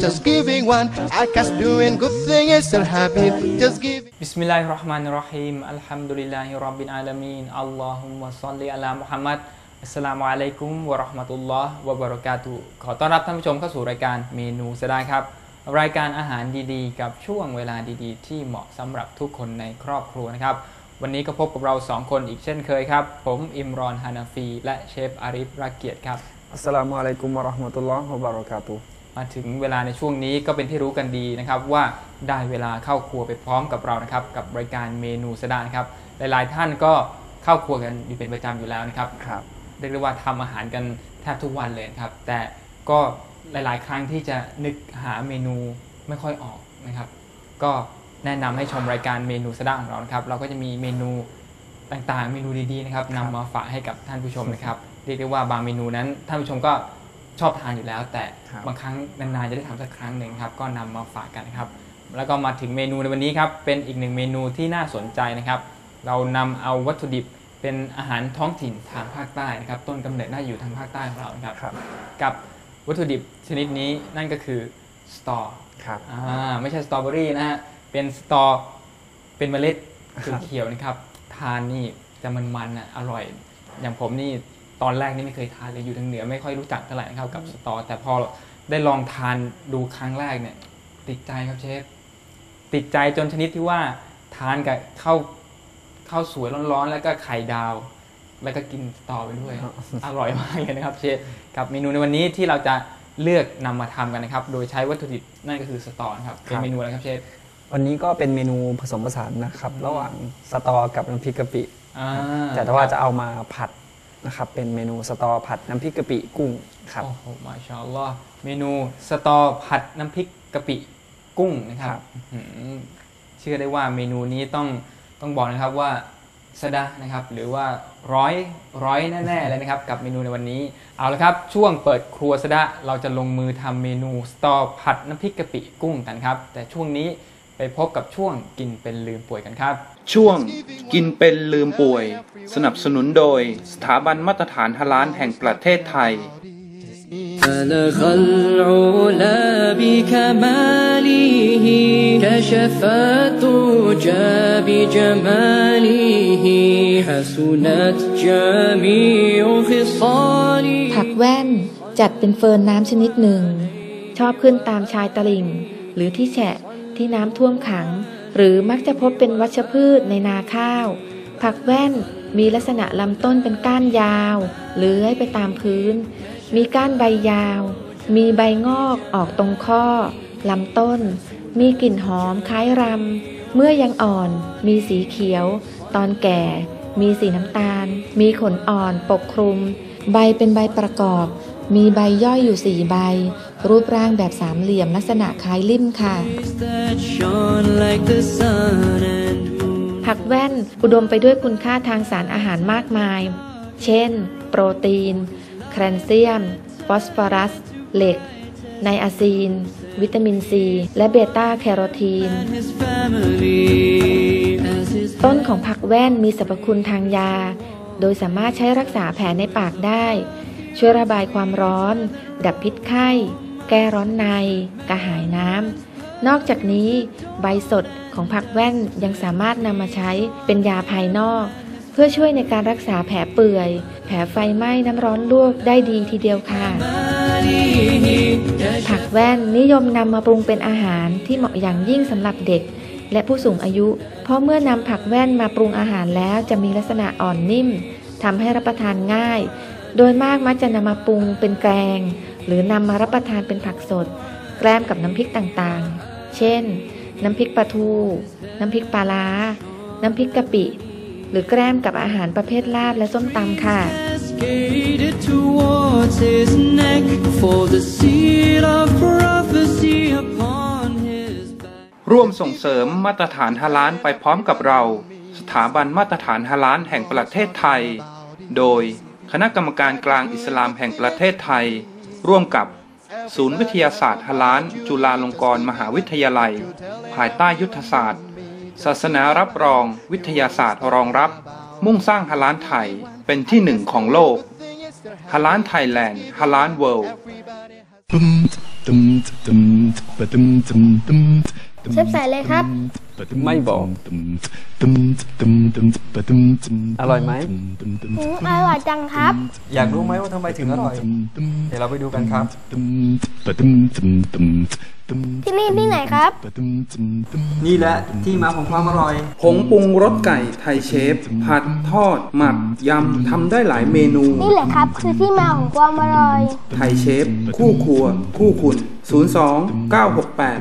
just giving one. I guess doing good thing is their habit, just giving. บิสมิลลาฮิรเราะห์มานิรเราะฮีมอัลฮัมดุลิลลาฮิรับบิลอาลามีนอัลลอฮุมะศ็อลลิอะลามุฮัมมัดอัสสลามุอะลัยกุมวะเราะห์มะตุลลอฮ์วะบะเราะกาตุฮ์ขอต้อนรับท่านผู้ชมเข้าสู่รายการเมนูสดาครับ รายการอาหารดีๆ กับช่วงเวลาดีๆ ที่เหมาะสำหรับทุกคนในครอบครัวนะครับ วันนี้ก็พบกับเราสองคนอีกเช่นเคยครับ ผมอิมรอนฮานาฟี และเชฟอาริฟรักเกียรติครับอัสสลามุอะลัยกุมวะเราะห์มะตุลลอฮ์วะบะเราะกาตุฮ์ มาถึงเวลาในช่วงนี้ก็เป็นที่รู้กันดีนะครับว่าได้เวลาเข้าครัวไปพร้อมกับเรานะครับกับรายการเมนูสดานะครับหลายๆ ท่านก็เข้าครัวกันอยู่เป็นประจำอยู่แล้วนะครับครับเรียกได้ว่าทำอาหารกันแทบทุกวันเลยนะครับ แต่ก็หลาย ๆ ครั้งที่จะนึกหาเมนูไม่ค่อยออกนะครับ ก็แนะนำให้ชมรายการเมนูสดาของเรานะครับ เราก็จะมีเมนูต่างๆ เมนูดีๆนะครับนำมาฝากให้กับท่านผู้ชมนะครับเรียกได้ว่าบางเมนูนั้นท่านผู้ชมก็ ชอบทานอยู่แล้ว แต่ครับบางครั้งนานๆจะได้ทำสักครั้งหนึ่งครับ ก็นำมาฝากกันนะครับ แล้วก็มาถึงเมนูในวันนี้ครับ เป็นอีกหนึ่งเมนูที่น่าสนใจนะครับ เรานำเอาวัตถุดิบเป็นอาหารท้องถิ่นทางภาคใต้นะครับ ต้นกำเนิดน่าอยู่ทางภาคใต้ของเรานะครับ ครับ กับวัตถุดิบชนิดนี้นั่นก็คือสตอ ครับ อ่าไม่ใช่สตรอเบอรี่นะฮะ เป็นสตอ เป็นเมล็ดครับเขียวๆนะครับ ทานนี่จะมันๆอะอร่อย อย่างผมนี่ ตอนแรกนี่ไม่เคยทานเลยอยู่ทางเหนือไม่ค่อยรู้จักเท่าไหร่นะครับกับสตอ แต่พอได้ลองทานดูครั้งแรกเนี่ย ติดใจครับเชฟติดใจจนชนิดที่ว่าทานกับข้าวข้าวสวยร้อนๆแล้วก็ไข่ดาว แล้วก็กินสตอไปด้วย อร่อยมากเลยนะครับเชฟกับเมนูในวันนี้ที่เราจะเลือกนำมาทำกันนะครับ โดยใช้วัตถุดิบนั่นก็คือสตอนะครับเป็นครับเมนูอะไรครับเชฟวันนี้ก็เป็นเมนูผสมผสานนะครับ ระหว่างสตอกับน้ำพริกกะปิอ่าแต่ถ้าว่าจะเอามาผัด นะครับเป็นเมนูสตอผัดน้ำพริกกะปิกุ้งครับโอ้โหมาชาอัลลอฮ์เมนูสตอผัดน้ำพริกกะปิกุ้งนะครับครับอื้อหือเชื่อได้ว่าเมนูนี้ต้องต้องบอกนะครับว่าสดานะครับหรือว่าร้อยร้อยแน่ๆเลยนะครับ กับเมนูในวันนี้ เอาละครับช่วงเปิดครัวสดาเราจะลงมือทำเมนูสตอผัดน้ำพริกกะปิกุ้งกันครับ แต่ช่วงนี้ ไปพบกับช่วงกินเป็นลืมป่วยกันครับ ช่วงกินเป็นลืมป่วย สนับสนุนโดย สถาบันมาตรฐานฮาลานแห่งประเทศไทย بلغ العلا بكماله كشف الدجى بجماله حسنت جميع خصاله ผักแว่นจัดเป็นเฟิร์นน้ำชนิดหนึ่ง ชอบขึ้นตามชายตลิ่ง หรือที่แฉะ ที่น้ำท่วมขัง หรือมักจะพบเป็นวัชพืชในนาข้าว ผักแว่นมีลักษณะลำต้นเป็นก้านยาว เลื้อยไปตามพื้น มีก้านใบยาว มีใบงอกออกตรงข้อลำต้น มีกลิ่นหอมคล้ายรำ เมื่อยังอ่อนมีสีเขียว ตอนแก่ มีสีน้ำตาล มีขนอ่อนปกคลุม ใบเป็นใบประกอบ มีใบย่อยอยู่สี่ใบ รูปร่างแบบสามเหลี่ยมลักษณะคล้ายลิ่มค่ะ ผักแว่นอุดมไปด้วยคุณค่าทางสารอาหารมากมาย เช่น โปรตีน แคลเซียม ฟอสฟอรัส เหล็ก ไนอาซีน วิตามินซี และเบต้าแคโรทีน ต้นของผักแว่นมีสรรพคุณทางยา โดยสามารถใช้รักษาแผลในปากได้ช่วยระบายความร้อน ดับพิษไข้ แก้ร้อนใน กระหายน้ำ นอกจากนี้ ใบสดของผักแว่นยังสามารถนำมาใช้เป็นยาภายนอก เพื่อช่วยในการรักษาแผลเปื่อย แผลไฟไหม้น้ำร้อนลวกได้ดีทีเดียวค่ะ ผักแว่นนิยมนำมาปรุงเป็นอาหารที่เหมาะอย่างยิ่งสำหรับเด็กและผู้สูงอายุ เพราะเมื่อนำผักแว่นมาปรุงอาหารแล้วจะมีลักษณะอ่อนนิ่มทำให้รับประทานง่าย โดยมากมักจะนำมาปรุงเป็นแกง หรือนำมารับประทานเป็นผักสด แกล้มกับน้ำพริกต่างๆ เช่น น้ำพริกปลาทู น้ำพริกปลาร้า น้ำพริกกะปิ หรือแกล้มกับอาหารประเภทลาบและส้มตำค่ะ ร่วมส่งเสริมมาตรฐานฮาลาลไปพร้อมกับเรา สถาบันมาตรฐานฮาลาลแห่งประเทศไทย โดยคณะกรรมการกลางอิสลามแห่งประเทศไทย ร่วมกับศูนย์วิทยาศาสตร์ฮาลาลจุฬาลงกรณ์มหาวิทยาลัย ภายใต้ยุทธศาสตร์ ศาสนารับรอง วิทยาศาสตร์รองรับ มุ่งสร้างฮาลาลไทยเป็นที่หนึ่งของโลกฮาลาลไทยแลนด์ฮาลาลเวิลด์เชฟใส่เลยครับ ไม่บอก อร่อยไหม อืมอร่อยจังครับ อยากรู้ไหมว่าทำไมถึงอร่อย เดี๋ยวเราไปดูกันครับ ที่นี่ที่ไหนครับ นี่แหละที่มาของความอร่อย ผงปรุงรสไก่ไทยเชฟ ผัดทอด หมัก ยำ ทำได้หลายเมนู นี่แหละครับ คือที่มาของความอร่อย ไทยเชฟ คู่ครัว คู่คุณ 02 968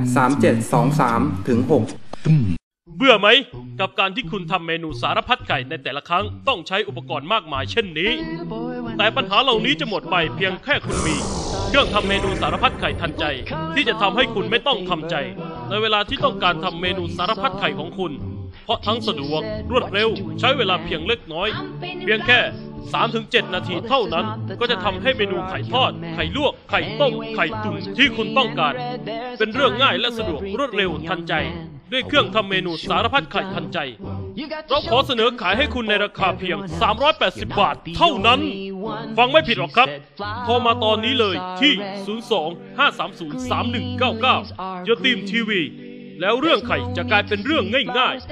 3723ถึง6 เบื่อไหม กับการที่คุณทำเมนูสารพัดไก่ในแต่ละครั้งต้องใช้อุปกรณ์มากมายเช่นนี้ แต่ปัญหาเหล่านี้จะหมดไปเพียงแค่คุณมี เครื่องทำเมนูสารพัดไก่ทันใจ ที่จะทำให้คุณไม่ต้องทำใจ ในเวลาที่ต้องการทำเมนูสารพัดไข่ของคุณ เพราะทั้งสะดวกรวดเร็ว ใช้เวลาเพียงเล็กน้อย เพียงแค่ 3-7 นาทีเท่านั้น ก็จะทำให้เมนูไข่ทอด ไข่ลวก ไข่ต้ม ไข่ตุ๋นที่คุณต้องการ เป็นเรื่องง่ายและสะดวกรวดเร็วทันใจ ด้วยเครื่องทำเมนูสารพัดไข่ทันใจ เราขอเสนอขายให้คุณในราคาเพียง 380 บาทเท่านั้น ฟังไม่ผิดหรอกครับ โทรมาตอนนี้เลยที่ 02 530 3199ยตีมทีวี แล้วเรื่องไข่จะกลายเป็นเรื่องง่ายๆ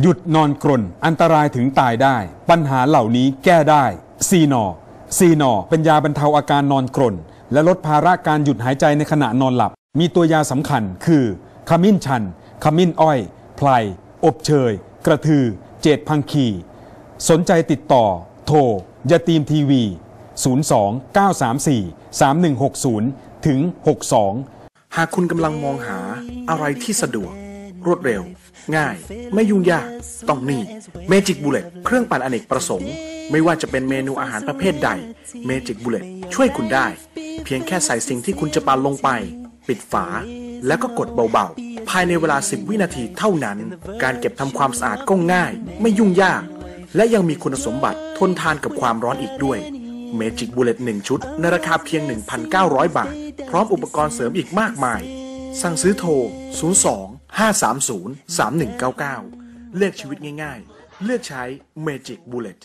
หยุดนอนกรนอันตรายถึงตายได้ ปัญหาเหล่านี้แก้ได้ซีนอ ซีนอเป็นยาบรรเทาอาการนอนกรนและลดภาระการหยุดหายใจในขณะนอนหลับ มีตัวยาสำคัญคือขมิ้นชัน ขมิ้นอ้อย ไพลอบเชย กระทือ เจดพังคี สนใจติดต่อ โทรยาตีมทีวี 02 934 3160 ถึง 62 หากคุณกำลังมองหาอะไรที่สะดวก รวดเร็ว ง่าย ไม่ยุ่งยาก ต้องนี่ Magic Bullet เครื่องปั่นอเนกประสงค์ ไม่ว่าจะเป็นเมนูอาหารประเภทใด Magic Bullet ช่วยคุณได้ เพียงแค่ใส่สิ่งที่คุณจะปั่นลงไป ปิดฝา แล้วก็กดเบาๆ ภายในเวลา 10 วินาทีเท่านั้น การเก็บทำความสะอาดก็ง่าย ไม่ยุ่งยาก และยังมีคุณสมบัติทนทานกับความร้อนอีกด้วย Magic Bullet 1 ชุด ในราคาเพียง 1,900 บาท พร้อมอุปกรณ์เสริมอีกมากมาย สั่งซื้อโทร 02 530 3199 เลือกชีวิตง่ายๆ เลือกใช้ Magic Bullet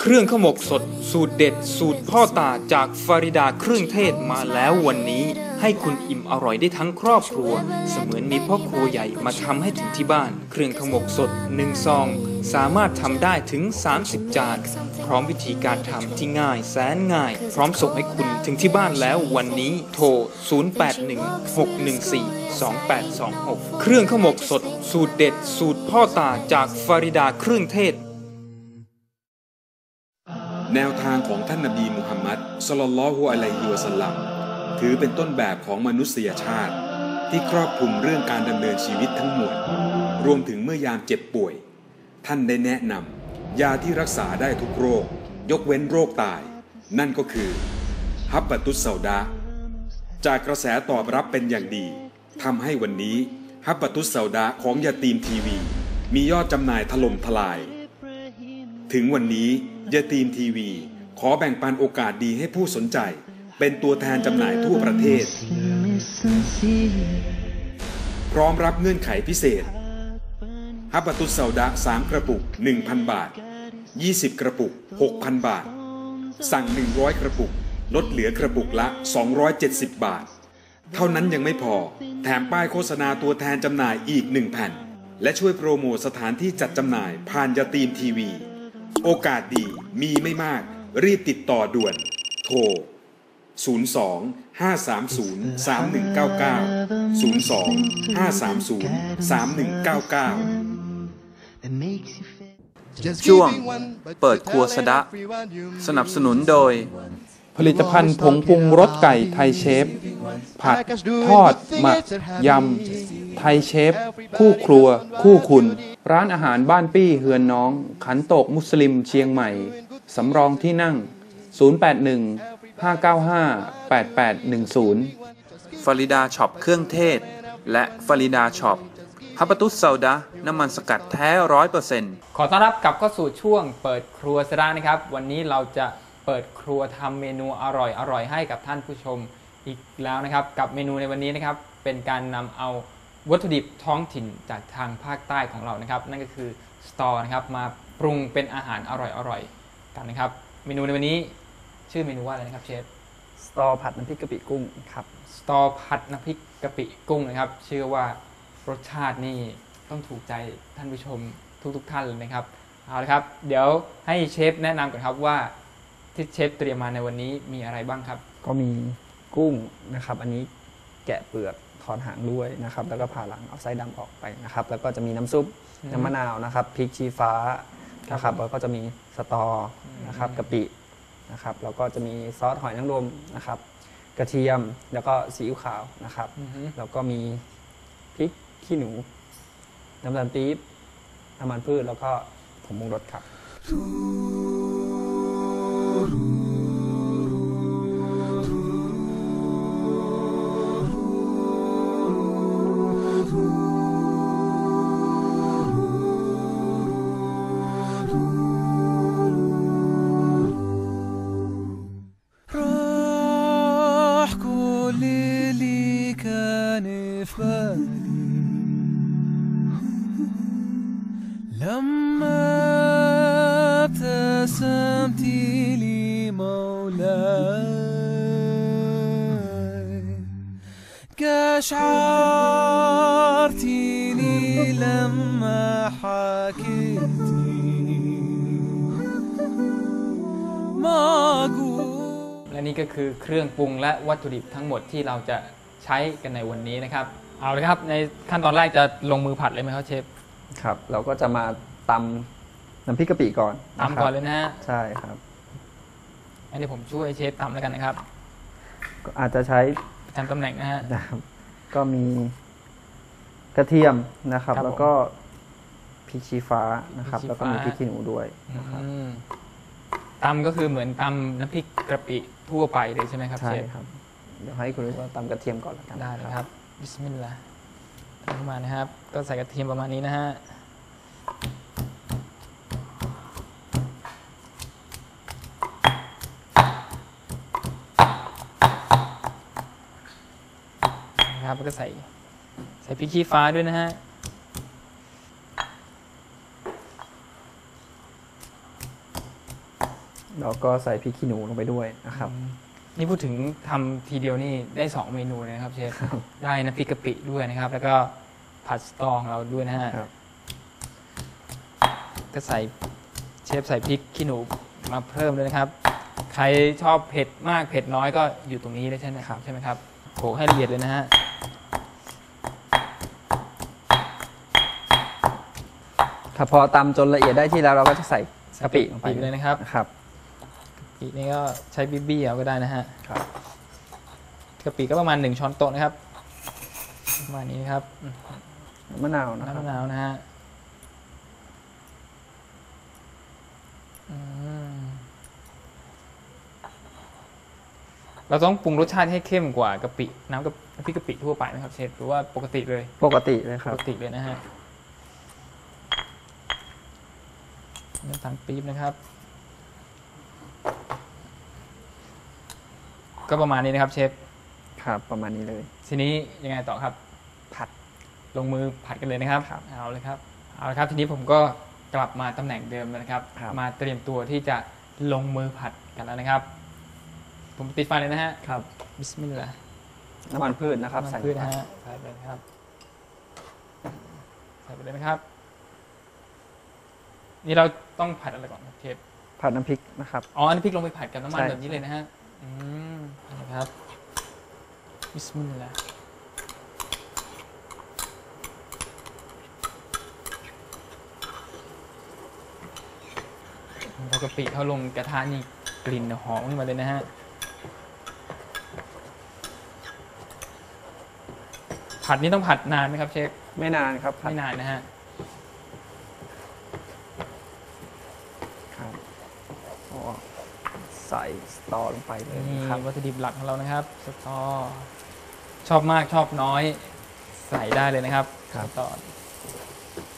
เครื่องขมกสดสูตรเด็ด สูตรพ่อตาจากฟาริดาเครื่องเทศมาแล้ววันนี้ ให้คุณอิ่มอร่อยได้ทั้งครอบครัว เสมือนมีพ่อครัวใหญ่มาทำให้ถึงที่บ้าน เครื่องขมกสด1ซอง สามารถทำได้ถึง 30 จาน พร้อมวิธีการทำที่ง่ายแสนง่าย พร้อมส่งให้คุณถึงที่บ้านแล้ววันนี้โทร 0816142826 เครื่องขมกสด สูตรเด็ด สูตรพ่อตาจากฟาริดาเครื่องเทศ แนวทางของท่านนบีมุฮัมมัดสลลัลลอฮุอะลัยฮิวะสัลลัมถือเป็นต้นแบบของมนุษยชาติ ที่ครอบคลุมเรื่องการดำเนินชีวิตทั้งหมด รวมถึงเมื่อยามเจ็บป่วย ท่านได้แนะนำยาที่รักษาได้ทุกโรค ยกเว้นโรคตาย นั่นก็คือ ฮับปะตุสเซาดาจากกระแสตอบรับเป็นอย่างดีทำให้วันนี้ฮับปะตุสเซาดาของยาตีมทีวี มียอดจำหน่ายถล่มทลาย ถึงวันนี้ ยาตีมทีวี ขอแบ่งปันโอกาสดีให้ผู้สนใจ เป็นตัวแทนจำหน่ายทั่วประเทศ พร้อมรับเงื่อนไขพิเศษฮับปะตุสเซาดะ3กระปุก 1,000 บาท 20 กระปุก 6,000 บาท สั่ง 100 กระปุก ลดเหลือกระปุกละ 270 บาท เท่านั้นยังไม่พอ แถมป้ายโฆษณาตัวแทนจำหน่ายอีก 1 แผ่น และช่วยโปรโมทสถานที่จัดจำหน่ายผ่านยาตีมทีวี โอกาสดีมีไม่มาก รีบติดต่อด่วน โทร 02 530 3199 02 530 3199 ช่วงเปิดครัวสะดะ สนับสนุนโดย ผลิตภัณฑ์ผงปรุงรสไก่ไทยเชฟ ผัด ทอด หมัก ยำ ไทยเชฟ คู่ครัว คู่คุณ ร้านอาหารบ้านปี้เฮือนน้อง ขันโตกมุสลิมเชียงใหม่ สำรองที่นั่ง 081 595 8810 ฟาริดาช็อปเครื่องเทศ และฟาริดาช็อปฮับปะตุสซาดะน้ำมันสกัดแท้ร้อยเปอร์เซ็นต์ขอต้อนรับกลับเข้าสู่ช่วงเปิดครัวสระนะครับ วันนี้เราจะเปิดครัวทำเมนูอร่อยอร่อยให้กับท่านผู้ชมอีกแล้วนะครับ กับเมนูในวันนี้นะครับ เป็นการนำเอา วัตถุดิบท้องถิ่นจากทางภาคใต้ของเรานะครับ นั่นก็คือสตอนะครับมาปรุงเป็นอาหารอร่อยอร่อยกันนะครับ เมนูในวันนี้ชื่อเมนูว่าอะไรนะครับเชฟสตอผัดน้ำพริกกะปิกุ้งครับสตอผัดน้ำพริกกะปิกุ้งนะครับ เชื่อว่ารสชาตินี่ต้องถูกใจท่านผู้ชมทุกๆทท่านเลยนะครับเอาละครับ เดี๋ยวให้เชฟแนะนำก่อนครับว่าที่เชฟเตรียมมาในวันนี้มีอะไรบ้างครับ ก็มีกุ้งนะครับ อันนี้แกะเปลือก ถอนหางด้วยนะครับแล้วก็ผ่าหลังเอาไส้ดำออกไปนะครับ แล้วก็จะมีน้ำซุปอืมน้ำมะนาวนะครับพริกชี้ฟ้านะครับแล้วก็จะมีสตอนะครับกะปินะครับแล้วก็จะมีซอสหอยนางรมนะครับกระเทียมแล้วก็ซีอิ๊วขาวนะครับอือฮึแล้วก็มีพริกขี้หนูน้ำตาลปี๊บน้ำมันพืชแล้วก็ผงปรุงรสครับ เครื่องปรุงและวัตถุดิบทั้งหมดที่เราจะใช้กันในวันนี้นะครับ เอาเลยครับ ในขั้นตอนแรกจะลงมือผัดเลยไหมครับเชฟครับ เราก็จะมาตำน้ำพริกกะปิก่อนตำก่อนเลยนะฮะใช่ครับ อันนี้ผมช่วยเชฟตำแล้วกันนะครับก็อาจจะใช้ประจำตำแหน่งนะฮะ นะครับก็มีกระเทียมนะครับ ครับผม แล้วก็พริกชี้ฟ้านะครับพริกชี้แล้วก็มีฟ้าพริกขี้หนูด้วยนะครับ อืมตำก็คือเหมือนตำน้ำพริกกะปิ ทั่วไปเลยใช่ไหมครับใช่เชฟครับ เดี๋ยวให้คุณรู้ว่าตำกระเทียมก่อนละกันได้เลยครับบิสมิลลาห์ทำเข้ามานะครับ ก็ใส่กระเทียมประมาณนี้นะฮะนะครับแล้วก็ใส่ใส่พริกขี้ฟ้าด้วยนะฮะ แล้วก็ใส่พริกขี้หนูลงไปด้วยนะครับ นี่พูดถึงทำทีเดียวนี่ได้ 2 เมนูเลยนะครับเชฟได้น้ำพริกกะปิด้วยนะครับ แล้วก็ผัดสตอของเราด้วยนะฮะครับก็ใส่เชฟใส่พริกขี้หนูมาเพิ่มด้วยนะครับ ใครชอบเผ็ดมากเผ็ดน้อยก็อยู่ตรงนี้ได้ใช่ไหมครับใช่ไหมครับโขลกให้ละเอียดเลยนะฮะถ้าพอตำจนละเอียดได้ที่แล้วเราก็จะใส่กะปิลงไปกะปิเลยนะครับครับกะ ปินี่ก็ใช้บิบบี้เอาก็ได้นะฮะครับกะปิก็ประมาณหนึ่งช้อนโต๊ะนะครับประมาณนี้นะครับน้ำมะนาวนะคน้ำรับมะนาวนะฮะอืมเราต้องปรุงรสชาติให้เข้มกว่ากะปิน้ำกับน้ำพริกกะปิทั่วไปไหมครับเชฟหรือว่าปกติเลย ปกติเลยคปรับ กติเลยนะฮะน้ำตาลปี๊บนะครับ ก็ประมาณนี้นะครับเชฟ ครับประมาณนี้เลย ทีนี้ยังไงต่อครับ ผัดลงมือผัดกันเลยนะครับ ครับเอาเลยครับ เอาละครับ ทีนี้ผมก็กลับมาตำแหน่งเดิมแล้วนะครับ ครับ มาเตรียมตัวที่จะลงมือผัดกันแล้วนะครับ ผมติดไฟเลยนะฮะ ครับบิสมิลลาห์ น้ำมันพืชนะครับน้ำมัใส่นพืชลงนะไปฮะใส่ไปเลยนะครับ ใส่ไปเลยนะครับ นี่เราต้องผัดอะไรก่อนครับเชฟผัดน้ำพริกนะครับ อ๋ออันนี้พริกลงไปผัดกับน้ำมันใช่ แบบนี้เลยนะฮะ อืมนะครับบิสมิลลาห์แล้วกะปิเข้าลงกระทะนี่กลิ่นหอมขึ้นมาเลยนะฮะ ผัดนี่ต้องผัดนานไหมครับเชฟไม่นานครับผัดไม่นานนะฮะ ครับก็ใส่สตอลงไปเลยนี่นะครับ วัตถุดิบหลักของเรานะครับ สตอ ชอบมากชอบน้อยใส่ได้เลยนะครับครับ สตอ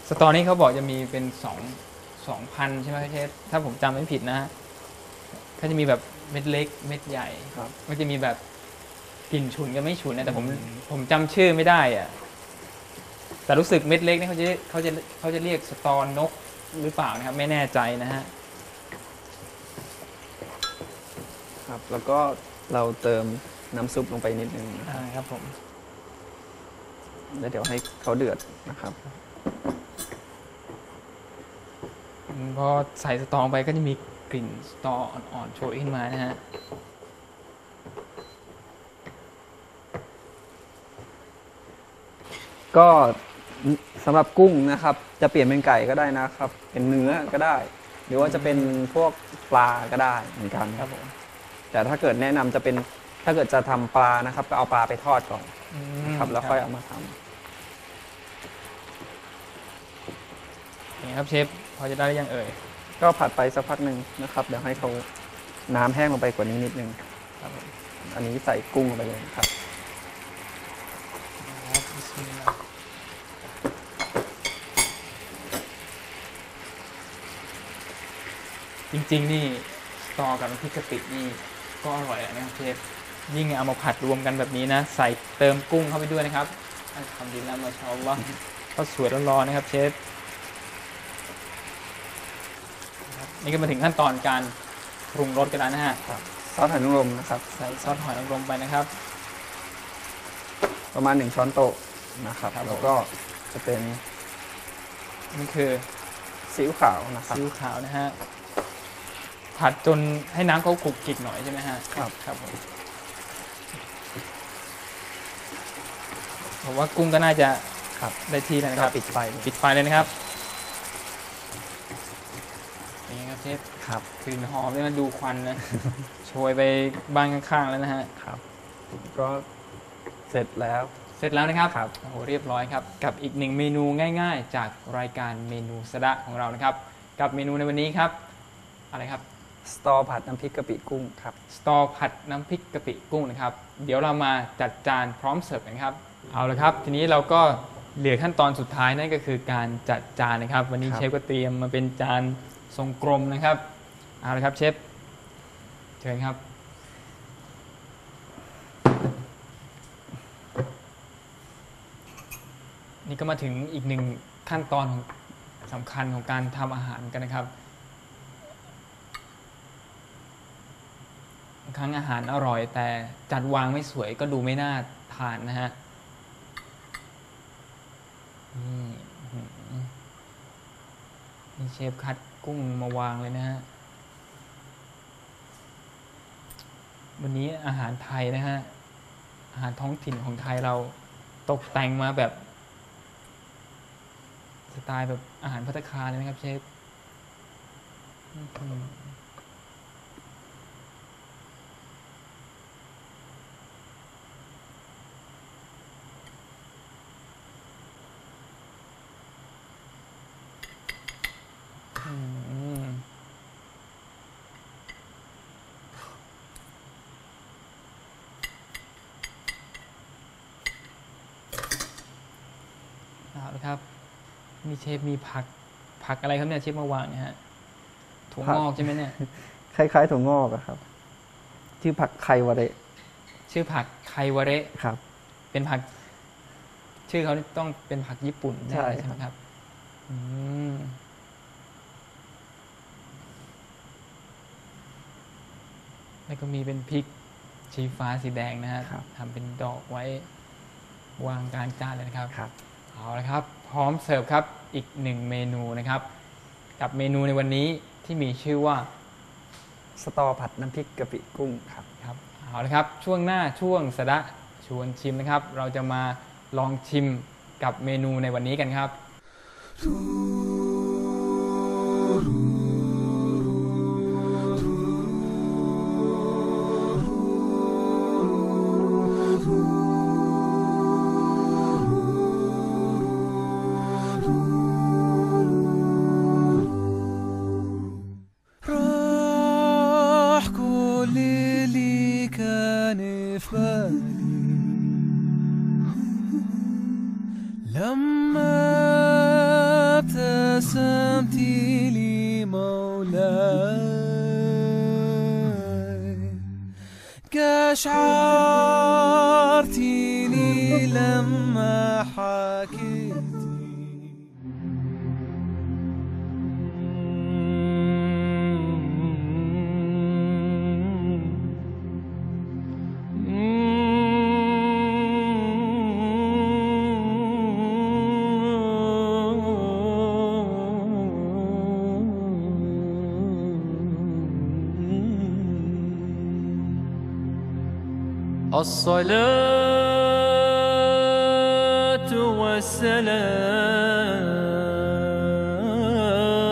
สตอนี่เขาบอกจะมีเป็นสองสองพันใช่ไหมครับเชฟถ้าผมจำไม่ผิดนะเขาจะมีแบบเม็ดเล็กเม็ดใหญ่ครับมันจะมีแบบกลิ่นฉุนกับไม่ฉุนนะแต่ผมผมจำชื่อไม่ได้อะแต่รู้สึกเม็ดเล็กเนี่ยเขาจะเขาจะเขาจะเรียกสตอนกหรือเปล่านะครับ ไม่แน่ใจนะฮะ ครับแล้วก็เราเติมน้ำซุปลงไปนิดนึงนะอ่าครับผมแล้วเดี๋ยวให้เขาเดือดนะครับ อืมพอใส่สตอไปก็จะมีกลิ่นสตออ่อนๆโชยขึ้นมานะฮะก็สำหรับกุ้งนะครับ จะเปลี่ยนเป็นไก่ก็ได้นะครับ เป็นเนื้อก็ได้ หรือว่าจะเป็นพวกปลาก็ได้เหมือนกัน ครับผม แต่ถ้าเกิดแนะนำจะเป็นถ้าเกิดจะทำปลานะครับ ก็เอาปลาไปทอดก่อนอืมนะครับแล้วค่อยเอามาทำนี่ครับเชฟพอจะได้หรือยังเอ่ยก็ผัดไปสักพักหนึ่งนะครับเดี๋ยวให้เขาน้ำแห้งลงไปกว่านี้นิดนึงครับผมอันนี้ใส่กุ้งลงไปเลยครับ ครับบิสมิลลาห์จริงๆ นี่สตอกับน้ำพริกกะปินี่ ก็อร่อยนะครับเชฟยิ่งเอามาผัดรวมกันแบบนี้นะ ใส่เติมกุ้งเข้าไปด้วยนะครับทำดีแล้วมาชาอัลลอฮ์ก็สวยร้อนๆนะครับเชฟนะครับนี่ก็มาถึงขั้นตอนการปรุงรสกันแล้วนะฮะซอสหอยนางรมนะครับ ใส่ซอสหอยนางรมไปนะครับ ประมาณหนึ่งช้อนโต๊ะนะครับครับผมแล้วก็จะเป็นนี่คือซีอิ๊วขาวนะครับซีอิ๊วขาวนะฮะ ผัดจนให้น้ำเขาคลุกคลิกหน่อยใช่ไหมฮะครับครับผมผมว่ากุ้งก็น่าจะครับได้ที่แล้วนะคก็รับ ปิดไฟเลยปิดไฟเลยนะครับนี่ครับเชฟครับกลิ่นหอมเลยนะดูควันนะ โชยไปบ้านข้างๆแล้วนะฮะ ครับ ก็เสร็จแล้ว เสร็จแล้วนะครับครับ โอ้โหเรียบร้อยครับ กับอีกหนึ่งเมนูง่าย ๆ จากรายการเมนูสะดะของเรานะครับ กับเมนูในวันนี้ครับ อะไรครับ สตอผัดน้ำพริกกะปิกุ้งครับ สตอผัดน้ำพริกกะปิกุ้งนะครับ เดี๋ยวเรามาจัดจานพร้อมเสิร์ฟกันครับ เอาละครับ ทีนี้เราก็เหลือขั้นตอนสุดท้ายนั่นก็คือการจัดจานนะครับ วันนี้ครับ เชฟก็เตรียมมาเป็นจานทรงกลมนะครับ เอาละครับเชฟ เชิญครับ นี่ก็มาถึงอีกหนึ่งขั้นตอนของสำคัญของการทำอาหารกันนะครับ บาง ครั้งอาหารอร่อย แต่จัดวางไม่สวยก็ดูไม่น่าทานนะฮะนี่เชฟคัดกุ้งมาวางเลยนะฮะ วันนี้อาหารไทยนะฮะ อาหารท้องถิ่นของไทยเราตกแต่งมาแบบ สไตล์แบบอาหารพัตตาคาเลยนะครับเชฟอื้อหือ อืมเอาละครับ มีเชฟมีผัก ผักอะไรครับเนี่ยเชฟมาวางเนี่ยฮะถั่วผักงอกใช่ไหมเนี่ย คล้ายๆถั่วงอกอะครับ ชื่อผักไควาเระชื่อผักไควาเระครับ เป็นผัก ชื่อเขานี่ต้องเป็นผักญี่ปุ่นแน่ใช่ใช่ไหมครับ อืมแล้วก็มีเป็นพริกชี้ฟ้าสีแดงนะฮะครับทำเป็นดอกไว้วางกลางจานเลยนะครับครับ เอาละครับ พร้อมเสิร์ฟครับ อีกหนึ่งเมนูนะครับ กับเมนูในวันนี้ที่มีชื่อว่าสตอผัดน้ำพริกกะปิกุ้งครับครับเอาละครับช่วงหน้าช่วงสะดะชวนชิมนะครับ เราจะมาลองชิมกับเมนูในวันนี้กันครับ كل اللي كان في بالي لما ابتسمتي لي مولاي كشعرتيني لما حكيت الصلاة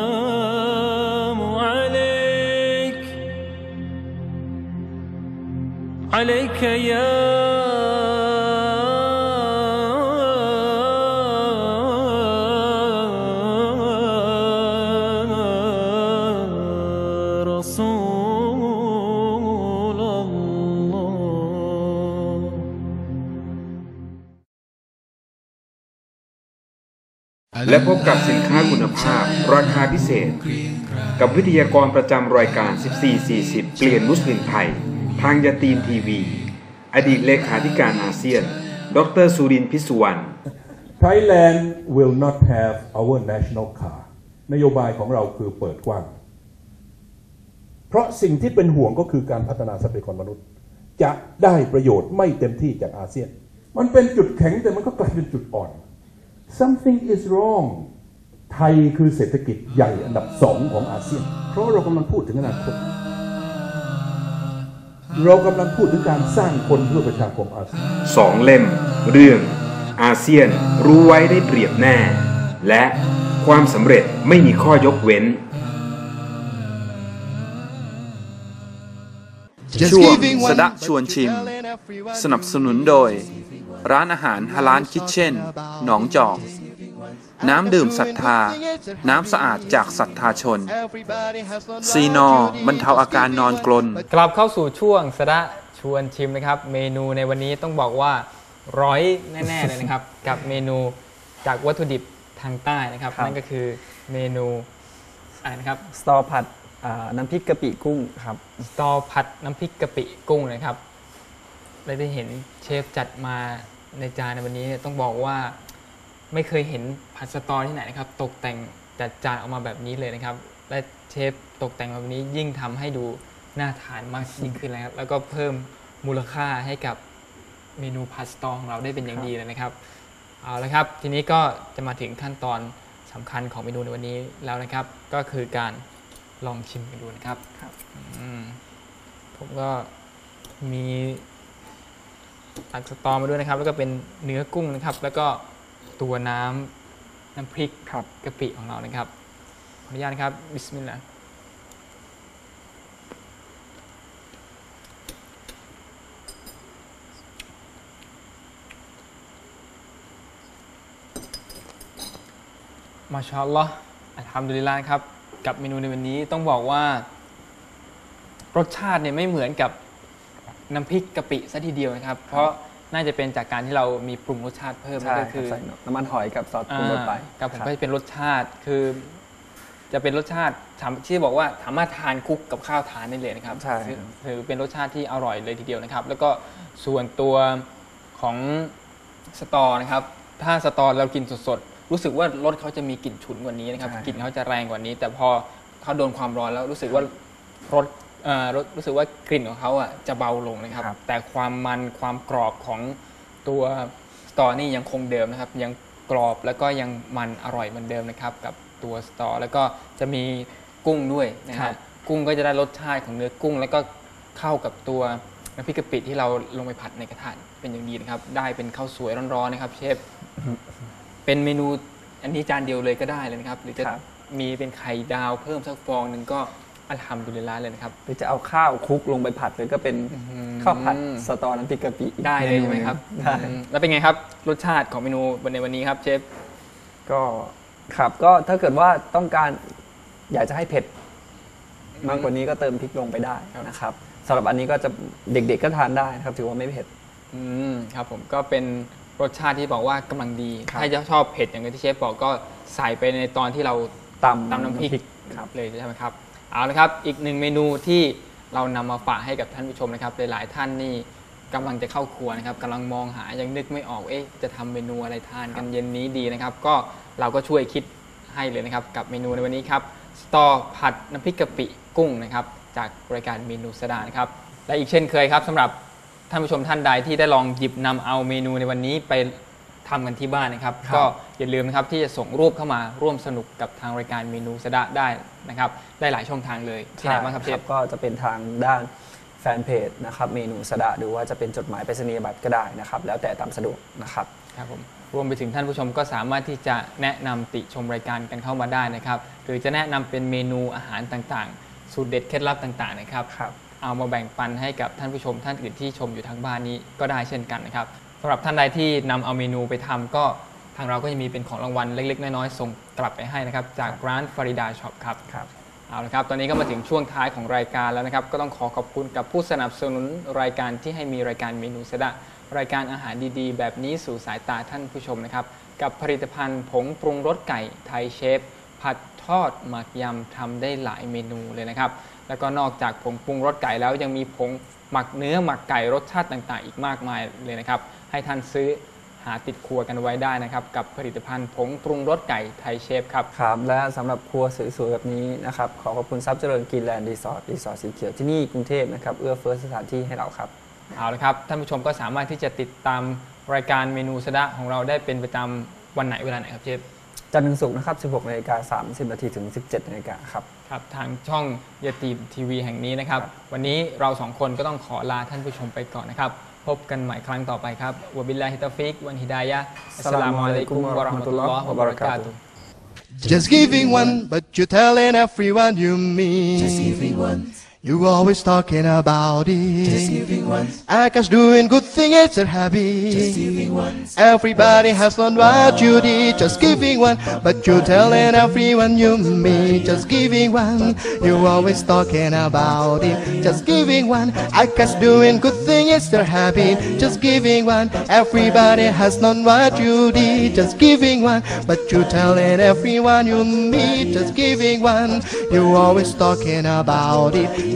والسلام عليك. عليك يا และพบกับสินค้าคุณภาพ ราคาพิเศษ กับวิทยากรประจำรายการ 1440 เปลี่ยนมุสลิมไทย ทางยาตีนทีวี อดีตเลขาธิการอาเซียน ดรสุรินทร์พิสุวรรณ Thailand will not have our national car นโยบายของเราคือเปิดกว้าง เพราะสิ่งที่เป็นห่วงก็คือการพัฒนาทรัพยากรมนุษย์ จะได้ประโยชน์ไม่เต็มที่จากอาเซียน มันเป็นจุดแข็งแต่มันก็กลายเป็นจุดอ่อน something is wrong ไทยคือเศรษฐกิจใหญ่อันดับสองของอาเซียน เพราะเรากำลังพูดถึงอนาคต เรากำลังพูดถึงการสร้างคนเพื่อประชาคมอาเซียนสองเล่ม เรื่องอาเซียนรู้ไว้ได้เปรียบแน่ และความสำเร็จไม่มีข้อยกเว้น Just ช่วง giving one สดะชวนชิม สนับสนุนโดย ร้านอาหารฮาลานคิทเช่น หนองจอก น้ำดื่มศรัทธา น้ำสะอาดจากศรัทธาชน ซีนอบรรเทาอาการนอนกลน กลับเข้าสู่ช่วงสระชวนชิมนะครับ เมนูในวันนี้ต้องบอกว่าร้อยแน่ๆเลยนะครับ กับเมนูจากวัตถุดิบทางใต้นะครับครับนั่นก็คือเมนูอะไรนะครับสตอผัดอ่าน้ำพริกกะปิกุ้งครับสตอผัดน้ำพริกกะปิกุ้งนะครับ และได้เห็นเชฟจัดมาในจานในวันนี้เนี่ยต้องบอกว่าไม่เคยเห็นผัดสตอที่ไหนนะครับ ตกแต่งจัดจานออกมาแบบนี้เลยนะครับ และเชฟตกแต่งมาแบบนี้ยิ่งทำให้ดูน่าทานมากยิ่งขึ้นเลยครับ แล้วก็เพิ่มมูลค่าให้กับเมนูผัดสตอของเราได้เป็นอย่างดีเลยนะครับ เอาละครับ ทีนี้ก็จะมาถึงขั้นตอนสำคัญของเมนูในวันนี้แล้วนะครับ ก็คือการลองชิมกันดูนะครับอืมผมก็มี ตักสตอมาด้วยนะครับ แล้วก็เป็นเนื้อกุ้งนะครับ แล้วก็ตัวน้ำน้ำพริกครับกะปิของเรานะครับขออนุญาตนะครับบิสมิลลาห์มาชาอัลลอฮ์อัลฮัมดุลิลลาห์ครับ กับเมนูในวันนี้ต้องบอกว่า รสชาติเนี่ยไม่เหมือนกับ น้ำพริกกะปิซะทีเดียวนะครับ เพราะน่าจะเป็นจากการที่เรามีปรุงรสชาติเพิ่มใช่นั่นคก็รับคือใส่น้ำมันหอยกับซอสปรุงรสไปอ่ากับผมครับก็จะเป็นรสชาติคือ จะเป็นรสชาติสามที่บอกว่าสามารถทานคลุกกับข้าวทานได้เลยนะครับใช่คือคือเป็นรสชาติที่อร่อยเลยทีเดียวนะครับ แล้วก็ส่วนตัวของสตอนะครับ ถ้าสตอเรากินสดๆรู้สึกว่ารสเขาจะมีกลิ่นฉุนกว่านี้นะครับกลิ่นเขาจะแรงกว่านี้ แต่พอเขาโดนความร้อนแล้วรู้สึกว่ารสเอ่อ รสรู้สึกว่ากลิ่นของเขาอะจะเบาลงนะครับ แต่ความมันความกรอบของตัวสตอนี่ยังคงเดิมนะครับ ยังกรอบแล้วก็ยังมันอร่อยเหมือนเดิมนะครับ กับตัวสตอ แล้วก็จะมีกุ้งด้วยนะครัฮะบกุ้งก็จะได้รสชาติของเนื้อกุ้ง แล้วก็เข้ากับตัวน้ำพริกกะปิที่เราลงไปผัดในกระทะเป็นอย่างดีนะครับ ได้เป็นข้าวสวยร้อนๆนะครับ เชฟเป็นเมนูอันนี้จานเดียวเลยก็ได้เลยนะครับ หรือจะครับมีเป็นไข่ดาวเพิ่มสักฟองหนึ่งก็ อัลฮัมดุลิลละเลยนะครับ หรือจะเอาข้าวคลุกลงไปผัดเลยก็เป็นข้าวผัดสตอน้ำพริกกะปิอีกได้เลยนูใช่ไหมครับได้อืมแล้วเป็นไงครับรสชาติของเมนูในวันนี้ครับเชฟก็ครับก็ถ้าเกิดว่าต้องการอยากจะให้เผ็ดมากกว่านี้ก็เติมพริกลงไปได้นะครับสำหรับอันนี้ก็จะเด็กๆก็ทานได้นะครับ ถือว่าไม่เผ็ดอืมครับผมก็เป็นรสชาติที่บอกว่ากำลังดีถ้าจะชอบเผ็ดอย่างที่เชฟบอกก็ใส่ไปในตอนที่เราตำตำน้ำพริกครับเลยใช่ไหมครับ เอาละครับ อีกหนึ่งเมนูที่เรานำมาฝากให้กับท่านผู้ชมนะครับ หลายๆท่านนี่กำลังจะเข้าครัวนะครับกำลังมองหายังนึกไม่ออกเอ๊ะจะทำเมนูอะไรทานกันเย็นนี้ดีนะครับ ก็เราก็ช่วยคิดให้เลยนะครับ กับเมนูในวันนี้ครับสตอผัดน้ำพริกกะปิกุ้งนะครับ จากรายการเมนูสดานะครับ และอีกเช่นเคยครับสำหรับท่านผู้ชมท่านใดที่ได้ลองหยิบนำเอาเมนูในวันนี้ไป ทำกันที่บ้านนะครับครับ ก็อย่าลืมนะครับที่จะส่งรูปเข้ามาร่วมสนุกกับทางรายการเมนูสดาได้นะครับ ได้หลายช่องทางเลยที่ไหนบ้างครับเชฟก็จะเป็นทางด้านแฟนเพจนะครับเมนูสดาหรือว่าจะเป็นจดหมายไปรษณียบัตรก็ได้นะครับ แล้วแต่ตามสะดวกนะครับครับผมรวมไปถึงท่านผู้ชมก็สามารถที่จะแนะนำติชมรายการกันเข้ามาได้นะครับหรือจะแนะนำเป็นเมนูอาหารต่างๆ สูตรเด็ดเคล็ดลับต่างๆนะครับ เอามาแบ่งปันให้กับท่านผู้ชมท่านอื่นที่ชมอยู่ทางบ้านนี้ก็ได้เช่นกันนะครับสำหรับท่านใดที่นำเอาเมนูไปทำก็ทางเราก็จะมีเป็นของรางวัลเล็ก ๆ น้อยๆส่งกลับไปให้นะครับ จากร้านฟาริดาช็อปครับเอาละครับ ตอนนี้ก็มาถึงช่วงท้ายของรายการแล้วนะครับ ก็ต้องขอขอบคุณกับผู้สนับสนุนรายการที่ให้มีรายการเมนูสดะรายการอาหารดีๆ แบบนี้สู่สายตาท่านผู้ชมนะครับ กับผลิตภัณฑ์ผงปรุงรสไก่ไทยเชฟ ผัดทอดหมักยำทำได้หลายเมนูเลยนะครับ แล้วก็นอกจากผงปรุงรสไก่แล้วยังมีผงหมักเนื้อหมักไก่รสชาติต่างๆ อีกมากมายเลยนะครับให้ท่านซื้อหาติดครัวกันไว้ได้นะครับ กับผลิตภัณฑ์ผงปรุงรสไก่ไทยเชฟครับ ครับ และสำหรับครัวสวยๆแบบนี้นะครับ ขอขอบคุณซับเจริญกินแลนด์รีสอร์ทรีสอร์ทสีเขียวที่นี่กรุงเทพนะครับ เอื้อเฟื้อสถานที่ให้เราครับ เอาละครับ ท่านผู้ชมก็สามารถที่จะติดตามรายการเมนูสดะของเราได้เป็นประจำวันไหนเวลาไหนครับเชฟจันทร์ถึงศุกร์นะครับ 16นาฬิกา30นาทีถึง 17นาฬิกาครับ ครับ ทางช่องยตีมทีวีแห่งนี้นะครับ วันนี้เราสองคนก็ต้องขอลาท่านผู้ชมไปก่อนนะครับ พบกันใหม่ครั้งต่อไปครับวะบิลลาฮิตาฟิกวันฮิดายะห์อัสสลามุอะลัยกุมวะเราะห์มะตุลลอฮ์วะบะเราะกาตุฮ์ Just giving one, but you're telling everyone you meet. Just giving one. You always talking about it. Just giving one. Akash doing good thing, it's a habit. Just giving one. Everybody has learned what you did. Just giving one, but you're telling everyone you meet. Just giving one. You always talking about it. Just giving one. I Akash doing good thing, it's their habit. Just giving one. Everybody has known what you did. Just giving one, but you're telling everyone you meet. Just giving one. You always talking about it.